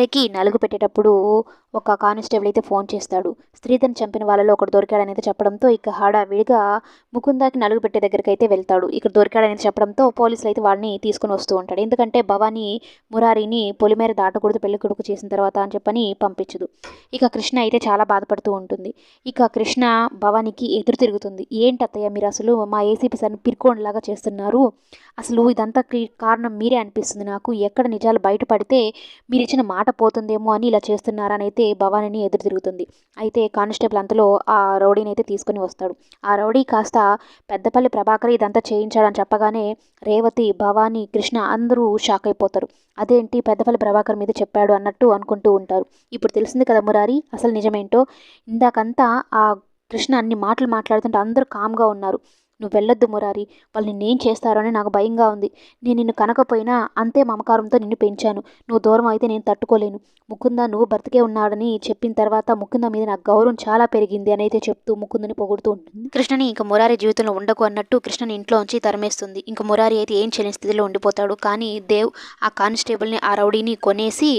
మురారికి నలుగు పెట్టేటప్పుడు ఒక కానిస్టేబుల్ అయితే ఫోన్ చేస్తాడు. స్త్రీధన్ చంపిన వాళ్ళలో ఒకడు దొరికాడనేది చెప్పడంతో ఇక హడావిడిగా ముకుందాకి నలుగు పెట్టే దగ్గరికి అయితే వెళ్తాడు. ఇక్కడ దొరికాడని చెప్పడంతో పోలీసులు అయితే వాడిని తీసుకుని వస్తూ ఉంటాడు. ఎందుకంటే భవానీ మురారిని పొలిమేర దాటకూడదు పెళ్ళి కొడుకు చేసిన తర్వాత అని చెప్పని పంపించదు. ఇక కృష్ణ అయితే చాలా బాధపడుతూ ఉంటుంది. ఇక కృష్ణ భవానికి ఎదురు తిరుగుతుంది. ఏంటి అత్తయ్య మీరు అసలు మా ఏసీపీ సార్ని పిర్కోండ్లాగా చేస్తున్నారు? అసలు ఇదంతా కారణం మీరే అనిపిస్తుంది నాకు. ఎక్కడ నిజాలు బయటపడితే మీరు ఇచ్చిన మాట పోతుందేమో అని ఇలా చేస్తున్నారని అయితే భవానీని ఎదురు తిరుగుతుంది అయితే కానిస్టేబుల్ అంతలో ఆ రౌడీని అయితే తీసుకొని వస్తాడు. ఆ రౌడీ కాస్త పెద్దపల్లి ప్రభాకర్ ఇదంతా చేయించాడని చెప్పగానే రేవతి భవానీ కృష్ణ అందరూ షాక్ అయిపోతారు. అదేంటి పెద్దపల్లి ప్రభాకర్ మీద చెప్పాడు అన్నట్టు అనుకుంటూ ఉంటారు. ఇప్పుడు తెలిసింది కదా మురారి అసలు నిజమేంటో? ఇందాకంతా ఆ కృష్ణ అన్ని మాటలు మాట్లాడుతుంటే అందరూ కామ్గా ఉన్నారు. నువ్వు వెళ్ళొద్దు మురారి. వాళ్ళు నిన్నేం చేస్తారో అని నాకు భయంగా ఉంది. నేను నిన్ను కనకపోయినా అంతే మమకారంతో నిన్ను పెంచాను. నువ్వు దూరం అయితే నేను తట్టుకోలేను. ముకుంద నువ్వు బ్రతికే ఉన్నాడని చెప్పిన తర్వాత ముకుంద మీద నాకు గౌరవం చాలా పెరిగింది అని అయితే చెప్తూ ముకుందని పొగుడుతూ ఉంటుంది. కృష్ణని ఇంకా మురారి జీవితంలో ఉండకు అన్నట్టు కృష్ణని ఇంట్లో ఉంచి తరమేస్తుంది. ఇంకా మురారి అయితే ఏం చేయని స్థితిలో ఉండిపోతాడు. కానీ దేవ్ ఆ కానిస్టేబుల్ని ఆ రౌడీని కొనేసి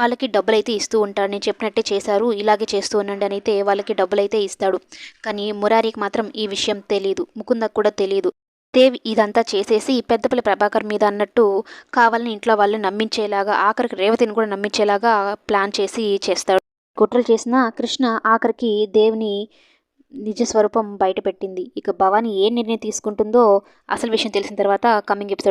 వాళ్ళకి డబ్బులు అయితే ఇస్తూ ఉంటాడు. నేను చెప్పినట్టే చేశారు ఇలాగే చేస్తూ ఉండండి అని అయితే వాళ్ళకి డబ్బులు అయితే ఇస్తాడు. కానీ మురారికి మాత్రం ఈ విషయం తెలియదు ముకుంద ముకుందకు కూడా తెలియదు దేవ్ ఇదంతా చేసేసి పెద్దపల్లి ప్రభాకర్ మీద అన్నట్టు కావాలని ఇంట్లో వాళ్ళని నమ్మించేలాగా ఆఖరికి రేవతిని కూడా నమ్మించేలాగా ప్లాన్ చేసి చేస్తాడు. కుట్రలు చేసిన కృష్ణ ఆఖరికి దేవ్ని నిజ స్వరూపం బయటపెట్టింది ఇక భవాని ఏ నిర్ణయం తీసుకుంటుందో అసలు విషయం తెలిసిన తర్వాత కమింగ్ ఎపిసోడ్